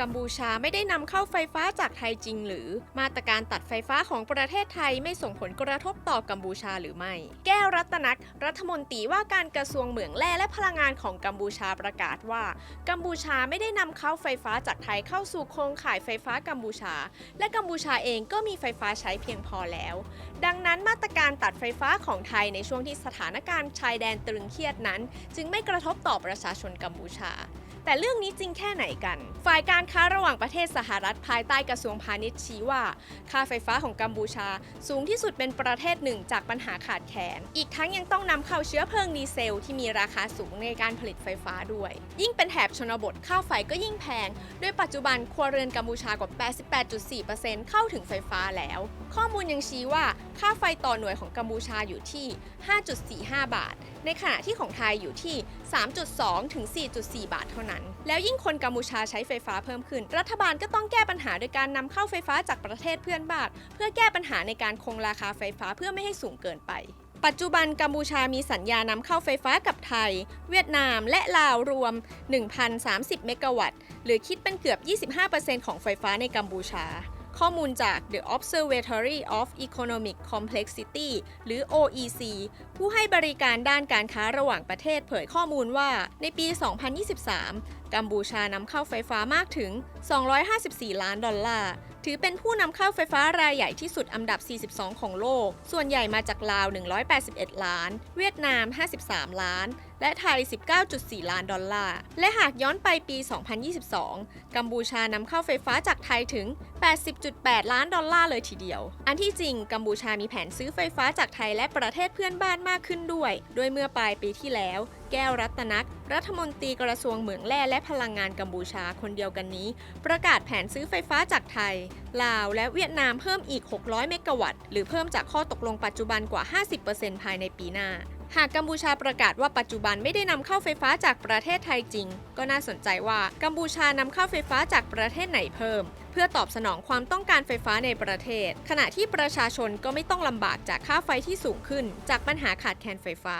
กัมพูชาไม่ได้นำเข้าไฟฟ้าจากไทยจริงหรือ มาตรการตัดไฟฟ้าของประเทศไทยไม่ส่งผลกระทบต่อกัมพูชาหรือไม่ แก้วรัตนักรัฐมนตรีว่าการกระทรวงเหมืองแร่และพลังงานของกัมพูชาประกาศว่า กัมพูชาไม่ได้นำเข้าไฟฟ้าจากไทยเข้าสู่โครงข่ายไฟฟ้ากัมพูชา และกัมพูชาเองก็มีไฟฟ้าใช้เพียงพอแล้ว ดังนั้นมาตรการตัดไฟฟ้าของไทยในช่วงที่สถานการณ์ชายแดนตรึงเครียดนั้น จึงไม่กระทบต่อประชาชนกัมพูชา แต่เรื่องนี้จริงแค่ไหนกัน ฝ่ายการค้าระหว่างประเทศสหรัฐภายใต้กระทรวงพาณิชย์ชี้ว่า ค่าไฟฟ้าของกัมพูชา สูงที่สุดเป็นประเทศหนึ่งจากปัญหาขาดแคลน อีกทั้งยังต้องนำเข้าเชื้อเพลิงดีเซล ที่มีราคาสูงในการผลิตไฟฟ้าด้วย ยิ่งเป็นแถบชนบทค่าไฟก็ยิ่งแพง โดยปัจจุบันครัวเรือนกัมพูชากว่า 88.4%เข้าถึงไฟฟ้าแล้ว ข้อมูลยังชี้ว่าค่าไฟต่อหน่วยของกัมพูชาอยู่ที่ 5.45 บาท ในขณะที่ของไทยอยู่ที่ 3.2 ถึง 4.4 บาทเท่านั้น แล้วยิ่งคนกัมพูชาใช้ไฟฟ้าเพิ่มขึ้น รัฐบาลก็ต้องแก้ปัญหาโดยการนำเข้าไฟฟ้าจากประเทศเพื่อนบ้านเพื่อแก้ปัญหาในการคงราคาไฟฟ้าเพื่อไม่ให้สูงเกินไปปัจจุบันกัมพูชามีสัญญานำเข้าไฟฟ้ากับไทย เวียดนามและลาวรวม 1,030 เมกะวัตต์ หรือคิดเป็นเกือบ 25%ของไฟฟ้าในกัมพูชา ข้อมูลจาก The Observatory of Economic Complexity หรือ OEC ผู้ให้บริการด้านการค้าระหว่างประเทศเผยข้อมูลว่า ในปี 2023 กัมพูชานำเข้าไฟฟ้ามากถึง 254 ล้านดอลลาร์ ถือเป็นผู้นำเข้าไฟฟ้ารายใหญ่ที่สุดอันดับ 42 ของโลก ส่วนใหญ่มาจากลาว 181 ล้าน เวียดนาม 53 ล้าน และไทย 19.4 ล้านดอลลาร์ และหากย้อนไปปี 2022 กัมพูชานำเข้าไฟฟ้าจากไทยถึง 80.8 ล้านดอลลาร์เลยทีเดียว อันที่จริงกัมพูชามีแผนซื้อไฟฟ้าจากไทยและประเทศเพื่อนบ้านมากขึ้นด้วย โดยเมื่อปลายปีที่แล้ว แก้วรัตนักรัฐมนตรีกระทรวงเหมืองแร่และพลังงานกัมพูชาคนเดียวกันนี้ ประกาศแผนซื้อไฟฟ้าจากไทย ลาวและเวียดนามเพิ่มอีก 600 เมกะวัตต์ หรือเพิ่มจากข้อตกลงปัจจุบันกว่า 50%ภายในปีหน้า หากกัมพูชาประกาศว่าปัจจุบันไม่ได้นำเข้าไฟฟ้าจากประเทศไทยจริง ก็น่าสนใจว่ากัมพูชานำเข้าไฟฟ้าจากประเทศไหนเพิ่ม เพื่อตอบสนองความต้องการไฟฟ้าในประเทศ ขณะที่ประชาชนก็ไม่ต้องลำบากจากค่าไฟที่สูงขึ้น จากปัญหาขาดแคลนไฟฟ้า